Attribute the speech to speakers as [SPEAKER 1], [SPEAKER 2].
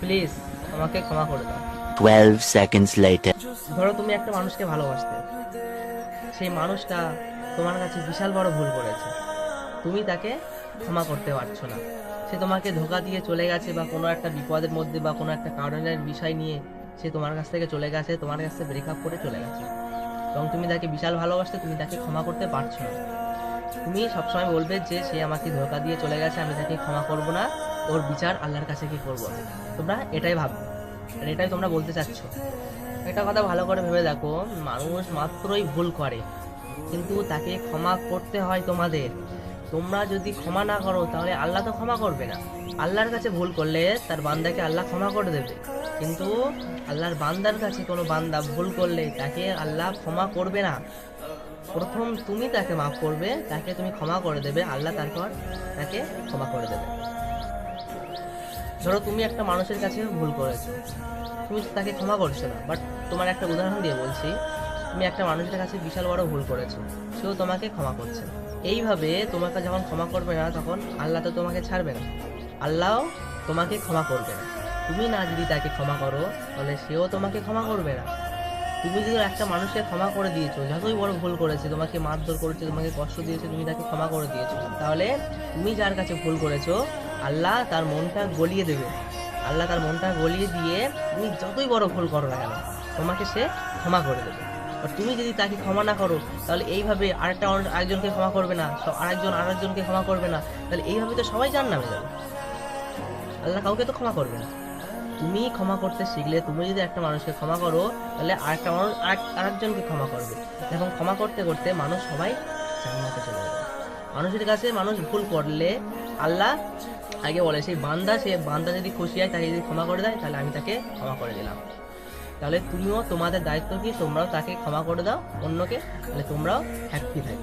[SPEAKER 1] Please আমাকে ক্ষমা করে দাও।
[SPEAKER 2] 12 seconds later.
[SPEAKER 1] ধরো তুমি একটা মানুষকে ভালোবাসতে। সেই মানুষটা তোমার কাছে বিশাল বড় ভুল করেছে। তুমি তাকে ক্ষমা করতে পারছ না। সে তোমাকে ধোকা দিয়ে চলে গেছে বা কোনো একটা বিপদের মধ্যে বা কোনো একটা কারণের বিষয় নিয়ে সে তোমার কাছ থেকে চলে গেছে তোমার কাছ থেকে ব্রেকআপ করে চলে গেছে। এবং তুমি তাকে বিশাল ভালোবাসতে তুমি তাকে ক্ষমা করতে পারছ না। তুমি সবসময় বলবে যে সে আমাকে ধোকা দিয়ে চলে গেছে আমি তাকে ক্ষমা করব না। ওর বিচার আল্লাহর কাছে কি করব? তোমরা এটাই ভাববে আর এটাই তোমরা বলতে চাচ্ছ। একটা কথা ভালো করে ভেবে দেখো, মানুষ মাত্রই ভুল করে। কিন্তু তাকে ক্ষমা করতে হয় তোমাদের। তোমরা যদি ক্ষমা না করো, তাহলে আল্লাহ তো ক্ষমা করবে না। আল্লাহর কাছে ভুল করলে তার বান্দাকে আল্লাহ ক্ষমা করে দেবে। কিন্তু আল্লাহর বান্দার কাছে কোনো বান্দা ভুল করলে তাকে আল্লাহ ক্ষমা করবে না। প্রথম তুমি তাকে মাফ করবে, তাকে তুমি ক্ষমা করে দেবে। আল্লাহ তারপর তাকে ক্ষমা করে দেবে। ধরো তুমি একটা মানুষের কাছে ভুল করেছ, তুমি তাকে ক্ষমা করছ না বাট তোমার একটা উদাহরণ দিয়ে বলছি, তুমি একটা মানুষের কাছে বিশাল বড় ভুল করেছ, সেও তোমাকে ক্ষমা করছে না। এইভাবে তোমাকে যখন ক্ষমা করবে না, তখন আল্লাহ তো তোমাকে ছাড়বে না। আল্লাহ তোমাকে ক্ষমা করবে না। তুমি না যদি তাকে ক্ষমা করো, তাহলে সেও তোমাকে ক্ষমা করবে না। তুমি যদি একটা মানুষকে ক্ষমা করে দিয়েছ, যতই বড় ভুল করেছে, তোমাকে মারধর করেছে, তোমাকে কষ্ট দিয়েছে, তুমি তাকে ক্ষমা করে দিয়েছ, তাহলে তুমি যার কাছে ভুল করেছ আল্লাহ তার মনটা গলিয়ে দেবে। আল্লাহ তার মনটা গলিয়ে দিয়ে তুমি যতই বড় ভুল করো না কেন, তোমাকে সে ক্ষমা করে দেবে। আর তুমি যদি তাকে ক্ষমা না করো, তাহলে এইভাবে আরেকটা আরেকজনকে ক্ষমা করবে না আরেকজন আরেকজনকে ক্ষমা করবে না, তাহলে এইভাবে তো সবাই জান নামে যাবে আল্লাহ কাউকে তো ক্ষমা করবে না। তুমি ক্ষমা করতে শিখলে, তুমি যদি একটা মানুষকে ক্ষমা করো, তাহলে আরেকটা মানুষ আরেক- আরেকজনকে ক্ষমা করবে। এবং ক্ষমা করতে করতে মানুষ সবাই জান্নাতে চলে যাবে। মানুষের কাছে মানুষ ভুল করলে আল্লাহ আগে বলে, সেই বান্দা, সে বান্দা যদি খুশি হয়, তাকে যদি ক্ষমা করে দেয়, তাহলে আমি তাকে ক্ষমা করে দিলাম। তাহলে তুমিও তোমাদের দায়িত্ব কি? তোমরাও তাকে ক্ষমা করে দাও, অন্যকে, তাহলে তোমরাও হ্যাপি থাকবে।